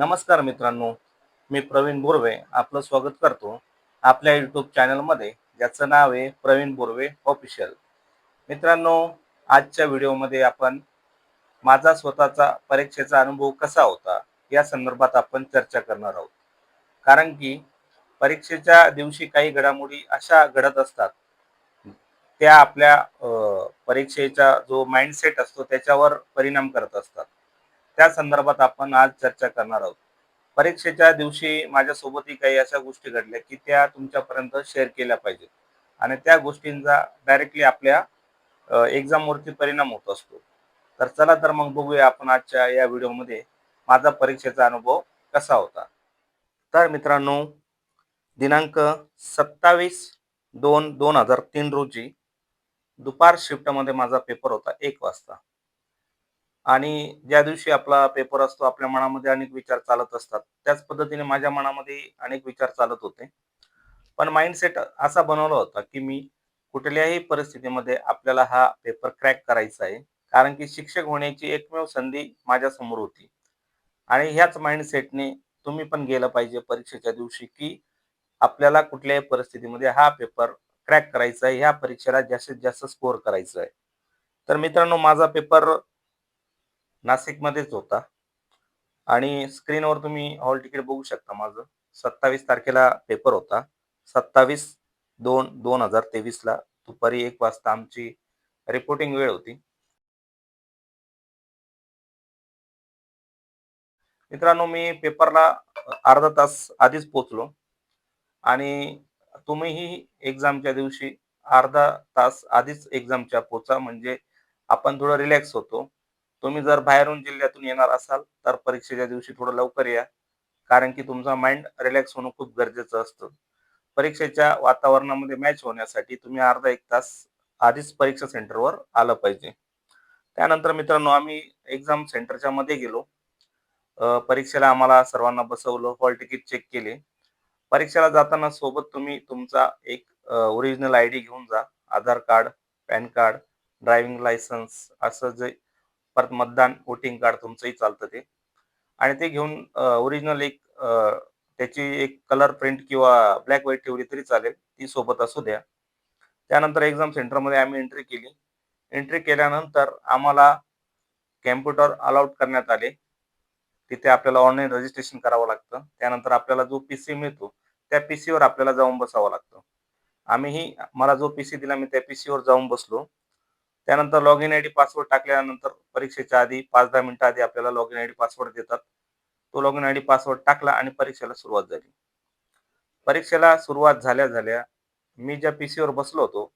नमस्कार मित्रांनो मी प्रवीण बोरवे आपलं स्वागत करतो आपल्या यूट्यूब चॅनलमध्ये ज्याचं नाव आहे प्रवीण बोरवे ऑफिशियल मित्रांनो आजच्या व्हिडिओमध्ये आपण माझा स्वतःचा परीक्षेचा अनुभव कसा होता या संदर्भात आपण चर्चा करणार आहोत. कारण की परीक्षेच्या दिवशी काही घडामोडी अशा घडत असतात त्या आपल्या परीक्षेचा जो माइंडसेट असतो त्याच्यावर परिणाम करत असतात. त्या संदर्भात आपण आज चर्चा करणार आहोत. परीक्षेच्या दिवशी माझ्यासोबतही काही अशा गोष्टी घडल्या की त्या तुमच्यापर्यंत शेअर केल्या पाहिजेत. आणि त्या गोष्टींचा डायरेक्टली आपल्या एक्झामवरती परिणाम होत असतो. तर चला तर मग बघूया आपण आजच्या या व्हिडिओमध्ये माझा परीक्षेचा अनुभव कसा होता. तर मित्रांनो दिनांक सत्तावीस दोन दोन हजार तीन रोजी दुपार शिफ्टमध्ये माझा पेपर होता एक वाजता. आणि ज्या दिवशी आपला पेपर असतो आपल्या मनामध्ये अनेक विचार चालत असतात. त्याच पद्धतीने माझ्या मनामध्ये अनेक विचार चालत होते. पण माइंडसेट असा बनवला होता की मी कुठल्याही परिस्थितीमध्ये आपल्याला हा पेपर क्रॅक करायचा आहे. कारण की शिक्षक होण्याची एकमेव संधी माझ्यासमोर होती. आणि ह्याच माइंडसेटने तुम्ही पण गेलं पाहिजे परीक्षेच्या दिवशी की आपल्याला कुठल्याही परिस्थितीमध्ये हा पेपर क्रॅक करायचा आहे. ह्या परीक्षेला जास्तीत जास्त स्कोअर करायचा आहे. तर मित्रांनो माझा पेपर नाशिकमध्येच होता. आणि स्क्रीनवर तुम्ही हॉल तिकीट बघू शकता माझं. सत्तावीस तारखेला पेपर होता. सत्तावीस दोन दोन हजार तेवीसला दुपारी एक वाजता आमची रिपोर्टिंग वेळ होती. मित्रांनो मी पेपरला अर्धा तास आधीच पोचलो आणि तुम्हीही एक्झामच्या दिवशी अर्धा तास आधीच एक्झामच्या पोचा. म्हणजे आपण थोडं रिलॅक्स होतो. तुम्ही जर बाहेरून जिल्ह्यातून येणार असाल तर परीक्षेच्या दिवशी थोडं लवकर या. कारण की तुमचा माइंड रिलॅक्स होणं खूप गरजेचं असतं. परीक्षेच्या वातावरणामध्ये मॅच होण्यासाठी तुम्ही अर्धा एक तास आधीच परीक्षा सेंटरवर आलं पाहिजे. त्यानंतर मित्रांनो आम्ही एक्झाम सेंटरच्या मध्ये गेलो. परीक्षेला आम्हाला सर्वांना बसवलं हॉल तिकीट चेक केले. परीक्षेला जाताना सोबत तुम्ही तुमचा एक ओरिजिनल आय डी घेऊन जा. Aadhaar card PAN card driving licence असं जे परत मतदान वोटिंग कार्ड तुमचंही चालतं ते. आणि ते घेऊन ओरिजिनल एक त्याची एक कलर प्रिंट किंवा ब्लॅक व्हाईट ठेवली तरी चालेल. ती सोबत असू द्या. त्यानंतर एक्झाम सेंटरमध्ये आम्ही एंट्री केली. एंट्री केल्यानंतर आम्हाला कॅम्प्युटर अलाउट करण्यात आले. तिथे आपल्याला ऑनलाईन रजिस्ट्रेशन करावं लागतं. त्यानंतर आपल्याला जो पी सी मिळतो त्या पी सीवर आपल्याला जाऊन बसावं लागतं. आम्हीही मला जो पी सी दिला मी त्या पी सीवर जाऊन बसलो. त्यानंतर log in I D password टाकल्यानंतर परीक्षेच्या आधी पाच दहा मिनिटं आधी आपल्याला log in I D password देतात. तो log in I D password टाकला आणि परीक्षेला सुरुवात झाली. परीक्षेला सुरुवात झाल्या झाल्या मी ज्या पी सीवर बसलो होतो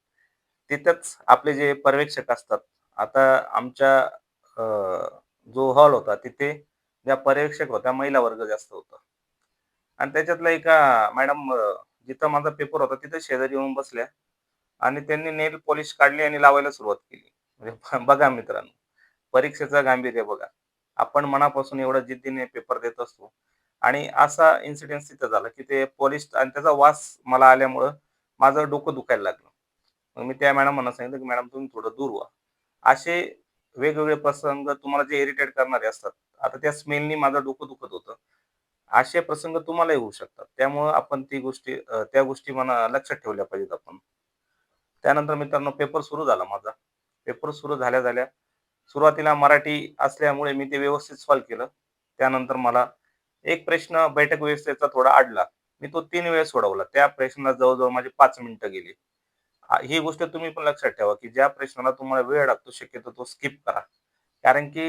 तिथंच आपले जे पर्यवेक्षक असतात आता आमच्या जो हॉल होता तिथे ज्या पर्यवेक्षक होत्या महिला वर्ग जास्त होता. आणि त्याच्यातल्या एका मॅडम जिथं माझा पेपर होता तिथे शेजारी येऊन बसल्या. आणि त्यांनी नेल पॉलिश काढली आणि लावायला सुरुवात केली. म्हणजे बघा मित्रांनो परीक्षेचं गांभीर्य बघा. आपण मनापासून एवढं जिद्दीने पेपर देत असतो. आणि असा इन्सिडेन्स तिथं झाला की ते पॉलिश आणि त्याचा वास मला आल्यामुळं माझं डोकं दुखायला लागलं. मग मी त्या मॅडमांना सांगितलं की मॅडम तुम्ही थोडं दूर व्हा. असे वेगवेगळे प्रसंग तुम्हाला जे इरिटेट करणारे असतात आता त्या स्मेलनी माझं डोकं दुखत होतं. असे प्रसंग तुम्हालाही होऊ शकतात. त्यामुळं आपण ती गोष्टी त्या गोष्टी मना लक्षात ठेवल्या पाहिजेत आपण. त्यानंतर मित्रांनो पेपर सुरू झाला माझा. पेपर सुरू झाल्या झाल्या सुरुवातीला मराठी असल्यामुळे मी ते व्यवस्थित सॉल्व्ह केलं. त्यानंतर मला एक प्रश्न बैठक व्यवस्थेचा थोडा अडला. मी तो तीन वेळेस सोडवला. त्या प्रश्नाला जवळजवळ माझे पाच मिनिटं गेली. ही गोष्ट तुम्ही पण लक्षात ठेवा की ज्या प्रश्नाला तुम्हाला वेळ लागतो शक्यतो तो स्किप करा. कारण की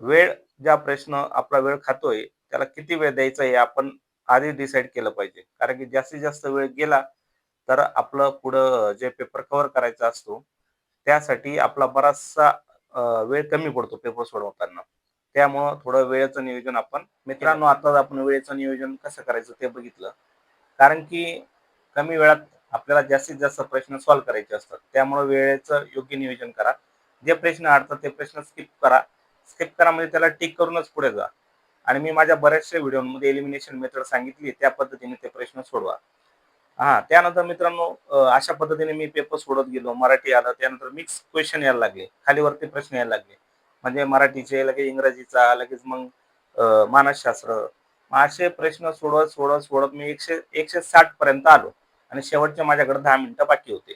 वेळ ज्या प्रश्न आपला वेळ खातोय त्याला किती वेळ द्यायचा हे आपण आधी डिसाईड केलं पाहिजे. कारण की जास्तीत जास्त वेळ गेला तर आपलं पुढं जे पेपर कव्हर करायचा असतो त्यासाठी आपला बराचसा वेळ कमी पडतो पेपर सोडवताना. त्यामुळं थोडं वेळेचं नियोजन आपण मित्रांनो आता आपण वेळेचं नियोजन कसं करायचं ते बघितलं. कारण की कमी वेळात आपल्याला जास्तीत जास्त प्रश्न सॉल्व्ह करायचे असतात. त्यामुळे वेळेचं योग्य नियोजन करा. जे प्रश्न अडतात ते प्रश्न स्किप करा. स्किप करा म्हणजे त्याला टिक करूनच पुढे जा. आणि मी माझ्या बऱ्याचशा व्हिडिओमध्ये एलिमिनेशन मेथड सांगितली त्या पद्धतीने ते प्रश्न सोडवा. हा त्यानंतर मित्रांनो अशा पद्धतीने मी पेपर सोडत गेलो. मराठी आलं त्यानंतर मिक्स क्वेश्चन यायला लागले. खालीवरती प्रश्न यायला लागले. म्हणजे मराठीचे लगेच इंग्रजीचा लगेच मग मानसशास्त्र. मग असे प्रश्न सोडत सोडत सोडत मी एकशे एकशे साठ पर्यंत आलो. आणि शेवटचे माझ्याकडे दहा मिनिटं बाकी होते.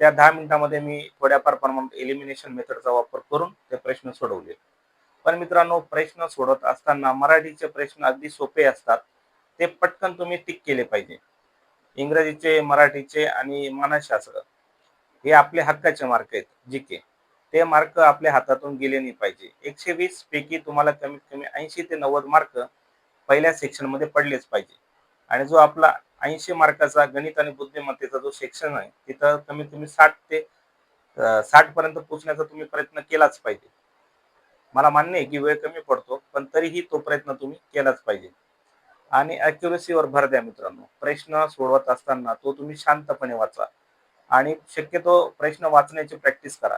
त्या दहा मिनिटामध्ये मी थोड्याफार प्रमाणात एलिमिनेशन मेथडचा वापर करून ते प्रश्न सोडवले. पण मित्रांनो प्रश्न सोडत असताना मराठीचे प्रश्न अगदी सोपे असतात. ते पटकन तुम्ही टिक केले पाहिजे. इंग्रजीचे मराठीचे आणि मानसशास्त्र हे आपले हक्काचे मार्क आहेत जी के ते मार्क आपल्या हातातून गेले नाही पाहिजे. एकशे वीस पैकी तुम्हाला कमीत कमी ऐंशी ते नव्वद मार्क पहिल्या सेक्शनमध्ये पडलेच पाहिजे. आणि जो आपला ऐंशी मार्काचा गणित आणि बुद्धिमत्तेचा जो सेक्शन आहे तिथं कमीत कमी साठ ते साठ पर्यंत पोहोचण्याचा तुम्ही प्रयत्न केलाच पाहिजे. मला मान्य आहे की वेळ कमी पडतो पण तरीही तो प्रयत्न तुम्ही केलाच पाहिजे. आणि अॅक्युरेसीवर भर द्या मित्रांनो. प्रश्न सोडवत असताना तो तुम्ही शांतपणे वाचा. आणि शक्यतो प्रश्न वाचण्याची प्रॅक्टिस करा.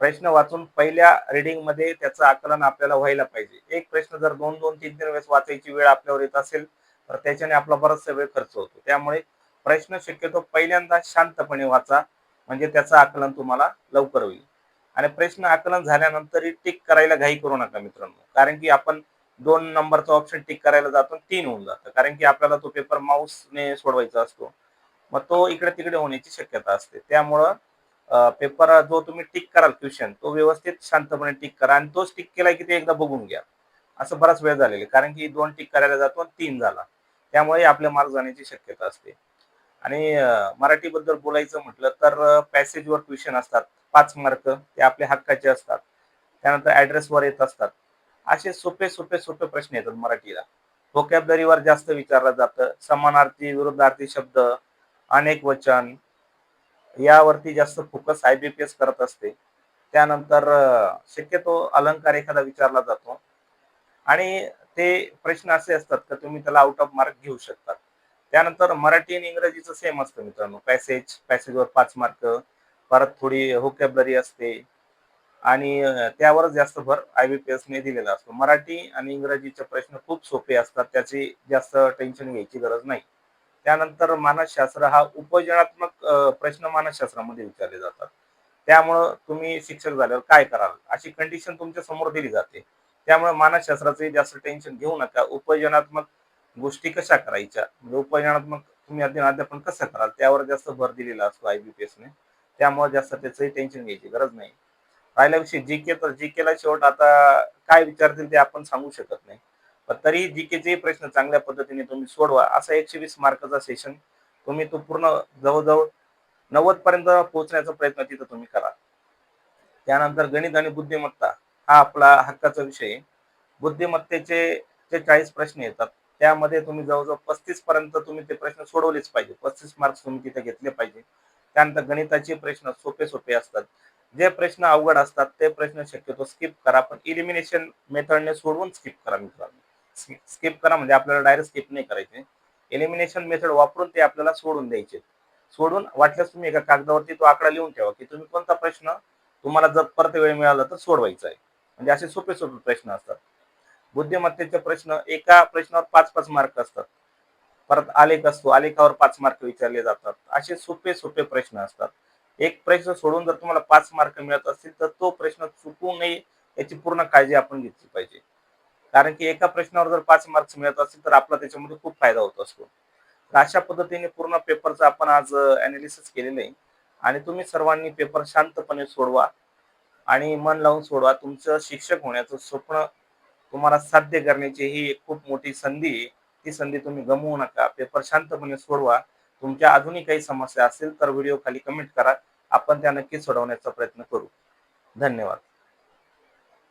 प्रश्न वाचून पहिल्या रिडिंगमध्ये त्याचं आकलन आपल्याला व्हायला पाहिजे. एक प्रश्न जर दोन दोन तीन तीन वेळेस वाचायची वेळ आपल्यावर येत असेल तर त्याच्याने आपला बराचसा वेळ खर्च होतो. त्यामुळे प्रश्न शक्यतो पहिल्यांदा शांतपणे वाचा. म्हणजे त्याचं आकलन तुम्हाला लवकर होईल. आणि प्रश्न आकलन झाल्यानंतरही टिक करायला घाई करू नका मित्रांनो. कारण की आपण दोन नंबरचा ऑप्शन टिक करायला जातो तीन होऊन जातं. कारण की आपल्याला तो पेपर माऊसने सोडवायचा असतो. मग तो इकडे तिकडे होण्याची शक्यता असते. त्यामुळं पेपर जो तुम्ही टिक कराल क्वेश्चन तो व्यवस्थित शांतपणे टिक करा आणि तोच टिक केला की ते एकदा बघून घ्या. असं बराच वेळ झालेला कारण की दोन टिक करायला जातो आणि तीन झाला. त्यामुळे आपले मार्क जाण्याची शक्यता असते. आणि मराठीबद्दल बोलायचं म्हटलं तर पॅसेजवर क्वेश्चन असतात. पाच मार्क ते आपल्या हक्काचे असतात. त्यानंतर ऍड्रेसवर येत असतात. असे सोपे सोपे सोपे प्रश्न येतात मराठीला. व्होकॅबलरीवर जास्त विचारलं जातं. समानार्थी विरुद्धार्थी शब्द अनेक वचन. यावरती जास्त focus I B P S करत असते. त्यानंतर शक्यतो अलंकार एखादा विचारला जातो. आणि ते प्रश्न असे असतात का तुम्ही त्याला आउट ऑफ मार्क घेऊ शकतात त्यानंतर मराठी आणि इंग्रजीचं सेम असतं मित्रांनो. पॅसेज पॅसेजवर पाच मार्क परत थोडी होकॅबलरी असते. आणि त्यावरच जास्त भर आय बी पी एसने दिलेला असतो. मराठी आणि इंग्रजीचे प्रश्न खूप सोपे असतात त्याची जास्त टेन्शन घ्यायची गरज नाही. त्यानंतर मानसशास्त्र हा उपजनात्मक प्रश्न मानसशास्त्रामध्ये विचारले जातात. त्यामुळं तुम्ही शिक्षक झाल्यावर काय कराल? अशी कंडिशन तुमच्यासमोर दिली जाते. त्यामुळे मानसशास्त्राचे जास्त टेन्शन घेऊ नका. उपजनात्मक गोष्टी कशा करायच्या? म्हणजे उपजनात्मक तुम्ही अध्ययन अध्यापन कसं कराल? त्यावर जास्त भर दिलेला असतो आय बी पी एसने त्यामुळे जास्त त्याचंही टेन्शन घ्यायची गरज नाही. राहिल्या विषयी जी के तर जी केला शेवट आता काय विचारतील ते आपण सांगू शकत नाही. पण तरी जी केचे प्रश्न चांगल्या पद्धतीने तुम्ही सोडवा. असा एकशे वीस मार्काचा सेशन तुम्ही तो पूर्ण जवळजवळ नव्वद पर्यंत पोहोचण्याचा प्रयत्न तिथं तुम्ही करा. त्यानंतर गणित आणि बुद्धिमत्ता हा आपला हक्काचा विषय बुद्धिमत्तेचे जे चाळीस प्रश्न येतात त्यामध्ये तुम्ही जवळजवळ पस्तीस पर्यंत तुम्ही ते प्रश्न सोडवलेच पाहिजे. पस्तीस मार्क्स तुम्ही तिथे घेतले पाहिजे. त्यानंतर गणिताचे प्रश्न सोपे सोपे असतात. जे प्रश्न अवघड असतात ते प्रश्न शक्यतो स्किप करा. पण इलिमिनेशन मेथडने सोडवून स्किप करा मित्रांनो. स्किप करा म्हणजे आपल्याला डायरेक्ट स्किप नाही करायचे. एलिमिनेशन मेथड वापरून ते आपल्याला सोडून द्यायचे. सोडून वाटल्यास तुम्ही एका कागदावरती तो आकडा लिहून ठेवा की तुम्ही कोणता प्रश्न तुम्हाला जर परत वेळ मिळाला तर सोडवायचा आहे. म्हणजे असे सोपे सोपे प्रश्न असतात. बुद्धिमत्तेचे प्रश्न एका प्रश्नावर पाच पाच मार्क असतात. परत आलेख असतो आलेखावर पाच मार्क विचारले जातात. असे सोपे सोपे प्रश्न असतात. एक प्रश्न सोडून जर तुम्हाला पाच मार्क मिळत असतील तर तो प्रश्न चुकू नये याची पूर्ण काळजी आपण घेतली पाहिजे. कारण की एका प्रश्नावर जर पाच मार्क्स मिळत असतील तर आपला त्याच्यामध्ये खूप फायदा होत असतो. अशा पद्धतीने पूर्ण पेपरचं आपण आज अनालिसिस केलेलं आहे. आणि तुम्ही सर्वांनी पेपर शांतपणे सोडवा आणि मन लावून सोडवा. तुमचं शिक्षक होण्याचं स्वप्न तुम्हाला साध्य करण्याची ही एक खूप मोठी संधी आहे. ती संधी तुम्ही गमवू नका. पेपर शांतपणे सोडवा. तुमच्या अजूनही काही समस्या असेल तर व्हिडिओ खाली कमेंट करा. आपण त्या नक्कीच सोडवण्याचा प्रयत्न करू. धन्यवाद.